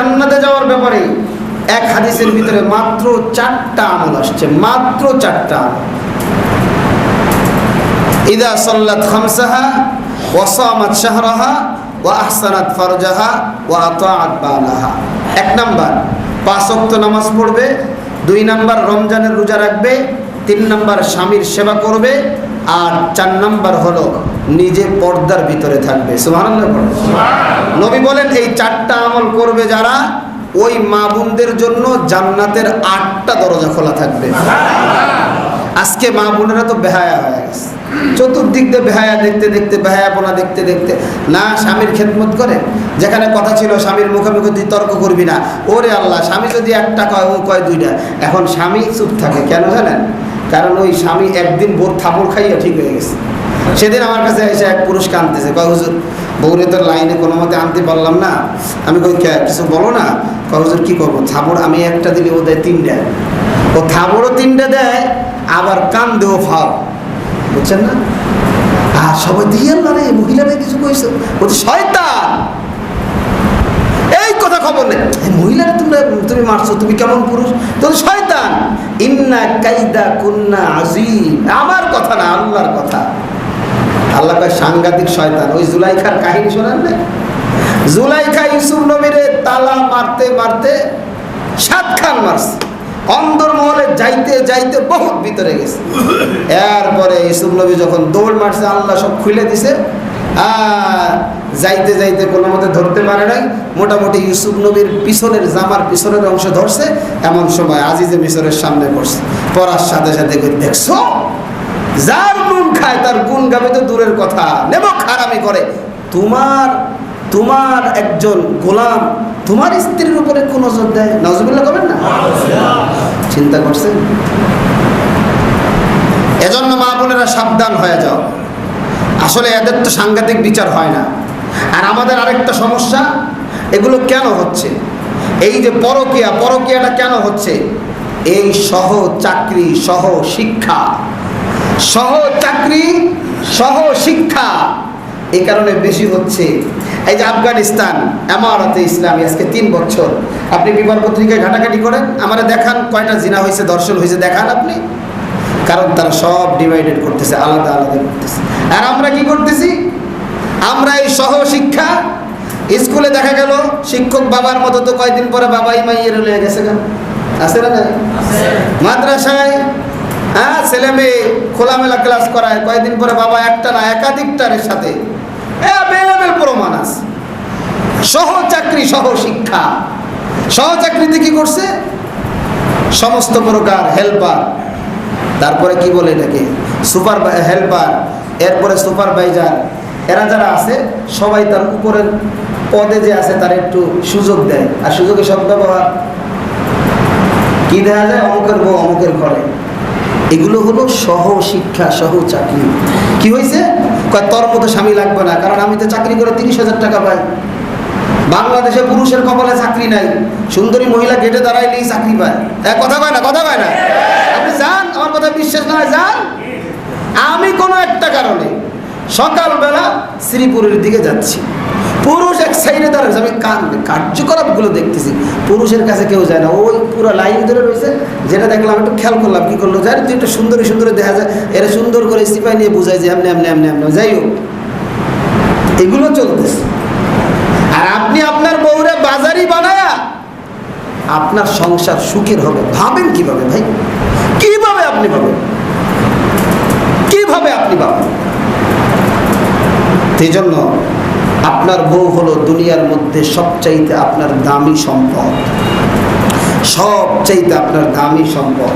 জান্নাতে যাওয়ার ব্যাপারে এক হাদিসের ভিতরে মাত্র চারটা আমল আসছে, মাত্র চারটা ইদা সল্লাত খামসাহা ওয়াসামাত শাহরাহা, ওয়া আহসানাত ফারজাহা, ওয়া আতাআত বালাহা। এক নাম্বার, পাঁচ ওয়াক্ত নামাজ পড়বে, দুই নাম্বার, রমজানের রোজা রাখবে তিন নাম্বার স্বামীর সেবা করবে আর চার নাম্বার হলো নিজে পর্দার ভিতরে থাকবে। নবী বলেন, এই চারটা আমল করবে যারা, ওই মা বোনদের জন্য জান্নাতের আটটা দরজা খোলা থাকবে। আজকে মা বোনেরা তো বেহায়া হয়ে গেছে। চতুর্দিক দিয়ে বেহায়া দেখতে দেখতে, বেহায়াপনা দেখতে দেখতে। না, স্বামীর খেদমত করে। যেখানে কথা ছিল, স্বামীর মুখে মুখে তুই তর্ক করবি না। ওরে আল্লাহ, স্বামী যদি একটা কয়, ও কয় দুইটা। এখন স্বামী চুপ থাকে, কেন জানেন? কারণ ওই স্বামী একদিন বোর থাপড় খাইয়া ঠিক হয়ে গেছে। সেদিন আমার কাছে এসে এক পুরুষ কানতেছে কয় হুজুর বউরে তো লাইনে কোনো মতে আনতে পারলাম না। আমি কই "কে, কিছু বলো না? কয় হুজুর কী করব? থাপড় আমি একটা দিলে ও দেয় তিনটা। ও থাপড়ও তিনটা দেয় আবার কান দেও ফাও বুঝছেন না? আর সবাই দিয়ে না রে মহিলারা কিছু কইছো? বলছে শয়তান এই কথা খবর নেই এই মহিলারা তুমি মারছো, তুমি কেমন পুরুষ? তুমি শয়তান, ইন্না কাইদা কুন্না আজিম আমার কথা না, আল্লাহর কথা। আল্লাহ কয়, সাংঘাতিক শয়তান। ওই জুলাইখার কাহিনী শোনান না জুলাইখা ইউসুফ নবীরে তালা মারতে মারতে সাত খান মারছে। অন্দরমহলে যাইতে যাইতে বহুত ভিতরে গেছে। এরপরে ইউসুফ নবী যখন দৌড় মারছে, আল্লাহ সব খুলে দিছে। আর যাইতে যাইতে কোনো মতে ধরতে পারে নাই। মোটামুটি ইউসুফ নবীর পিছনের জামার পিছনের অংশ ধরছে, এমন সময় আজিজে মিশরের সামনে পড়ছে। পড়ার সাথে সাথে দেখছ? যার নুন খায়, তার গুণ গাবে তো দূরের কথা। নেব খারামি করে। তোমার তোমার একজন গোলাম, তোমার স্ত্রীর উপরে কোন নজর দেয়? নজরুল্লাহ করবেন না? চিন্তা করছেন? এজন্য মা বোনেরা সাবধান হয়ে যাও। আসলে এদের তো সাংঘাতিক বিচার হয় না। আর আমাদের আরেকটা সমস্যা, এগুলো কেন হচ্ছে? এই যে পরকিয়া, পরকিয়াটা কেন হচ্ছে? এই সহ চাকরি, সহ শিক্ষা। সহ চাকরি, সহ শিক্ষা। এই কারণে বেশি হচ্ছে। এই যে আফগানিস্তান আমারতে ইসলামী, আজকে তিন বছর। আপনি বিমান পত্রিকায় ঘাটাঘাটি করেন, আমারে দেখান কয়টা জিনা হয়েছে, দর্শন হয়েছে, দেখান আপনি। কারণ তারা সব ডিভাইডেড করতেছে আলাদা আলাদা করতেছে। আর আমরা কি করতেছি? আমরা এই সহ শিক্ষা স্কুলে দেখা গেল শিক্ষক বাবার মতো তো কয়দিন পরে বাবাই মাইয়ের লয়ে গেছে কেন আছে না? মাদ্রাসায় হ্যাঁ ছেলে মেয়ে খোলামেলা ক্লাস করায় কয়েকদিন পরে বাবা একটা না একাধিকটারের সাথে অ্যাভেলেবেল প্রমাণ আছে। সহ চাকরি সহ শিক্ষা সহ চাকরিতে কি করছে? সমস্ত প্রকার হেল্পার তারপরে কি বলে এটাকে? সুপার হেল্পার, এরপরে সুপারভাইজার, এরা যারা আছে, সবাই তার উপরের পদে যে আছে, তার একটু সুযোগ দেয়। আর সুযোগে সব ব্যবহার? কি দেখা যায়? অমুকের বউ, অমুকের ঘরে। এগুলো হলো সহ শিক্ষা সহ চাকরি কি হয়েছে তোর মতো স্বামী লাগবে না, কারণ আমি তো চাকরি করে তিরিশ হাজার টাকা পাই। বাংলাদেশে পুরুষের কপালে চাকরি নাই। সুন্দরী মহিলা গেটে দাঁড়াইলেই চাকরি পায়। কথা কয় না, কথা কয় না? যান আমার কথা বিশ্বাস না হয় যান আমি কোনো একটা কারণে সকালবেলা শ্রীপুরের দিকে যাচ্ছি। পুরুষ এক সাইডে দাঁড়াচ্ছে আমি কার্যকলাপগুলো দেখতেছি। পুরুষের কাছে কেউ যায় না। ওই পুরো লাইন ধরে রয়েছে, যেটা দেখলাম, একটু খেয়াল করলাম, কি করল? যাই তুই একটু সুন্দরী সুন্দরী দেখা যায়, এরা সুন্দর করে সিপাই নিয়ে বোঝায় যে এমনি এমনি এমনি এমনি। যাই হোক, এগুলো চলতেছে। আর আপনি আপনার বউরে বাজারি বানায়া আপনার সংসার সুখের হবে। ভাবেন কীভাবে ভাই? কীভাবে আপনি পাবেন কীভাবে আপনি পাবেন সেই জন্য আপনার বউ হলো দুনিয়ার মধ্যে সবচাইতে আপনার দামি সম্পদ। সবচাইতে আপনার দামি সম্পদ।